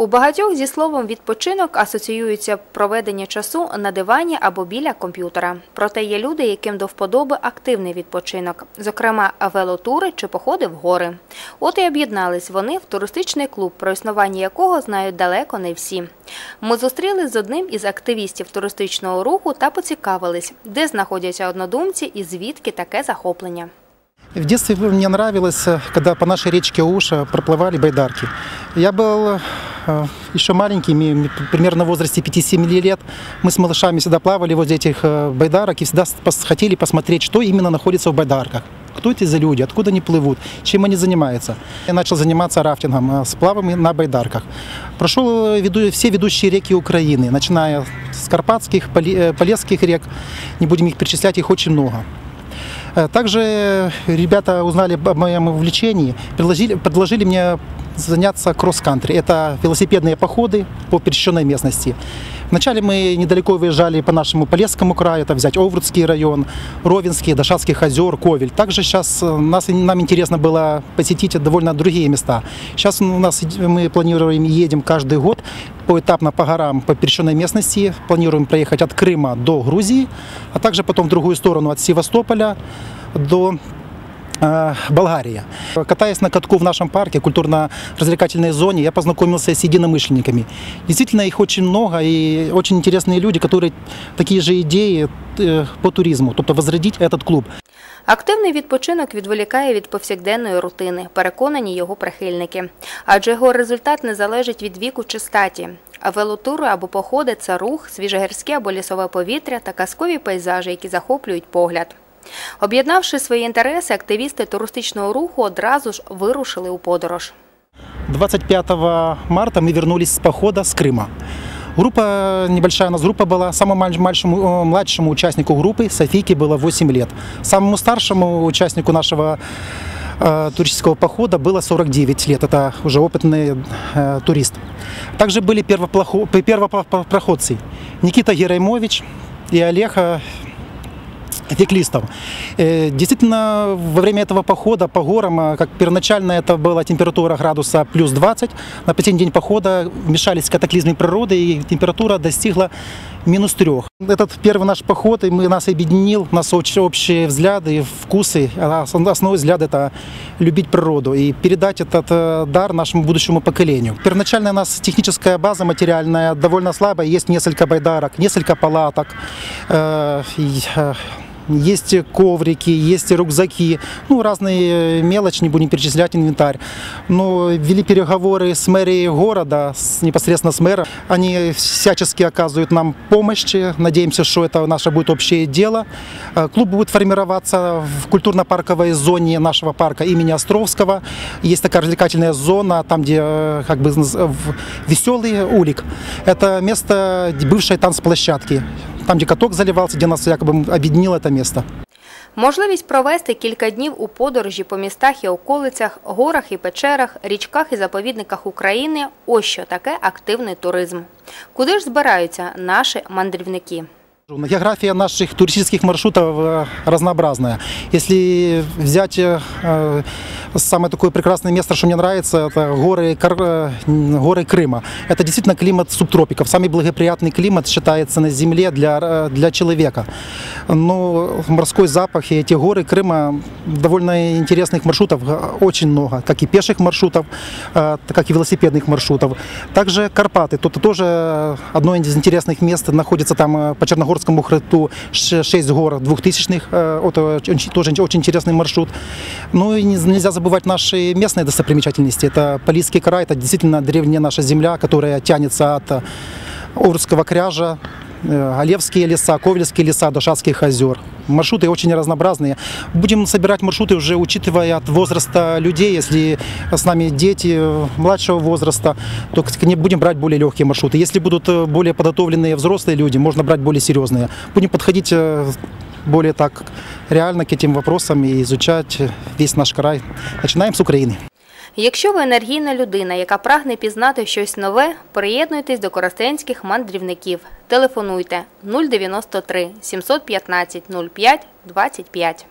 У багатьох зі словом відпочинок асоціюється проведення часу на дивані або біля комп'ютера. Проте є люди, яким до вподоби активний відпочинок, зокрема велотури чи походи в гори. От і об'єднались вони в туристичний клуб, про існування якого знають далеко не всі. Ми зустрілись з одним із активістів туристичного руху та поцікавились, де знаходяться однодумці і звідки таке захоплення. В детстве мне нравилось, э, когда по нашей речке Уша проплывали байдарки. Я был э, еще маленький, ми- примерно в возрасте 5-7 лет. Мы с малышами всегда плавали возле этих э, байдарок и всегда хотели посмотреть, что именно находится в байдарках. Кто эти за люди, откуда они плывут, чем они занимаются. Я начал заниматься рафтингом, э, с плавами на байдарках. Прошел э, веду- все ведущие реки Украины, начиная с Карпатских, Поле- э, Полесских рек. Не будем их перечислять, их очень много. Э, Также ребята узнали об моем увлечении, предложили, предложили мне заняться кросс-кантри. Это велосипедные походы по пересеченной местности. Вначале мы недалеко выезжали по нашему Полесскому краю, это взять Оврудский район, Ровенский, Дашатских озер, Ковель. Также сейчас э, нас, нам интересно было посетить довольно другие места. Сейчас у нас мы планируем, едем каждый год поэтапно по горам, по пересеченной местности. Планируем проехать от Крыма до Грузии, а также потом в другую сторону от Севастополя до Болгария. Катаясь на катку в нашем парке, культурно-развлекательной зоне, я познакомился с единомышленниками. Действительно, их очень много и очень интересные люди, которые такие же идеи э, по туризму, тобто возродить этот клуб. Активний відпочинок відволікає від повсякденної рутини, переконані його прихильники. Адже його результат не залежить від віку чи статі. А велотури або походи це рух, свіжегірське або лісове повітря та казкові пейзажі, які захоплюють погляд. Об'єднавши свої інтереси, активісти туристичного руху одразу ж вирушили у подорож. 25 марта мы вернулись с похода с Крыма. Группа, небольшая у нас группа была. Самому маль- мальшему, э, младшему участнику группы, Софийке, было 8 лет. Самому старшему участнику нашего э, туристического похода было 49 лет. Это уже опытный э, турист. Также были первоплохо- первопроходцы Никита Гераймович и Олег Феклистов. Э, Действительно, во время этого похода по горам, э, как первоначально это была температура градуса плюс 20, на последний день похода вмешались катаклизмы природы, и температура достигла минус 3. Этот первый наш поход, и мы, нас объединил, у нас общие взгляды, вкусы. А ос- Основной взгляд – это любить природу и передать этот э, дар нашему будущему поколению. Первоначально у нас техническая база материальная довольно слабая, есть несколько байдарок, несколько палаток, э, есть коврики, есть рюкзаки, ну, разные мелочи, не будем перечислять инвентарь. Но вели переговоры с мэрией города, с, непосредственно с мэром. Они всячески оказывают нам помощь. Надеемся, что это наше будет общее дело. Э, Клуб будет формироваться в культурно-парковой зоне нашего парка имени Островского. Есть такая развлекательная зона, там, где э, как бы веселый улик. Это место бывшей танцплощадки. Там, где каток заливался, где нас якобы объединило это место. Можливість провести кілька днів у подорожі по містах і околицях, горах і печерах, річках і заповідниках України – ось що таке активний туризм. Куди ж збираються наші мандрівники? География наших туристических маршрутов э, разнообразная. Если взять э, э, самое такое прекрасное место, что мне нравится, это горы, Кар- э, горы Крыма. Это действительно климат субтропиков. Самый благоприятный климат считается на Земле для, э, для человека. Но морской запах и эти горы Крыма, довольно интересных маршрутов э, очень много, как и пеших маршрутов, как и велосипедных маршрутов. Также Карпаты. Тут тоже одно из интересных мест находится там по Черногорскому хребту 6 гор двухтысячных. э, Вот э, очень- тоже очень интересный маршрут. Ну и не- нельзя забывать наши местные достопримечательности. Это Полисский край, это действительно древняя наша земля, которая тянется от э, Оврудского кряжа, э, Олевские леса, Ковельские леса, Дашатских озер. Маршруты очень разнообразные. Будем собирать маршруты уже учитывая от возраста людей. Если с нами дети э, младшего возраста, то к- не будем брать более легкие маршруты. Если будут э, более подготовленные взрослые люди, можно брать более серьезные. Будем подходить э, более так реально к этим вопросам и изучать э, весь наш край. Начинаем с Украины. Якщо ви енергійна людина, яка прагне пізнати щось нове, приєднуйтесь до коростенських мандрівників. Телефонуйте 093 715 05 25.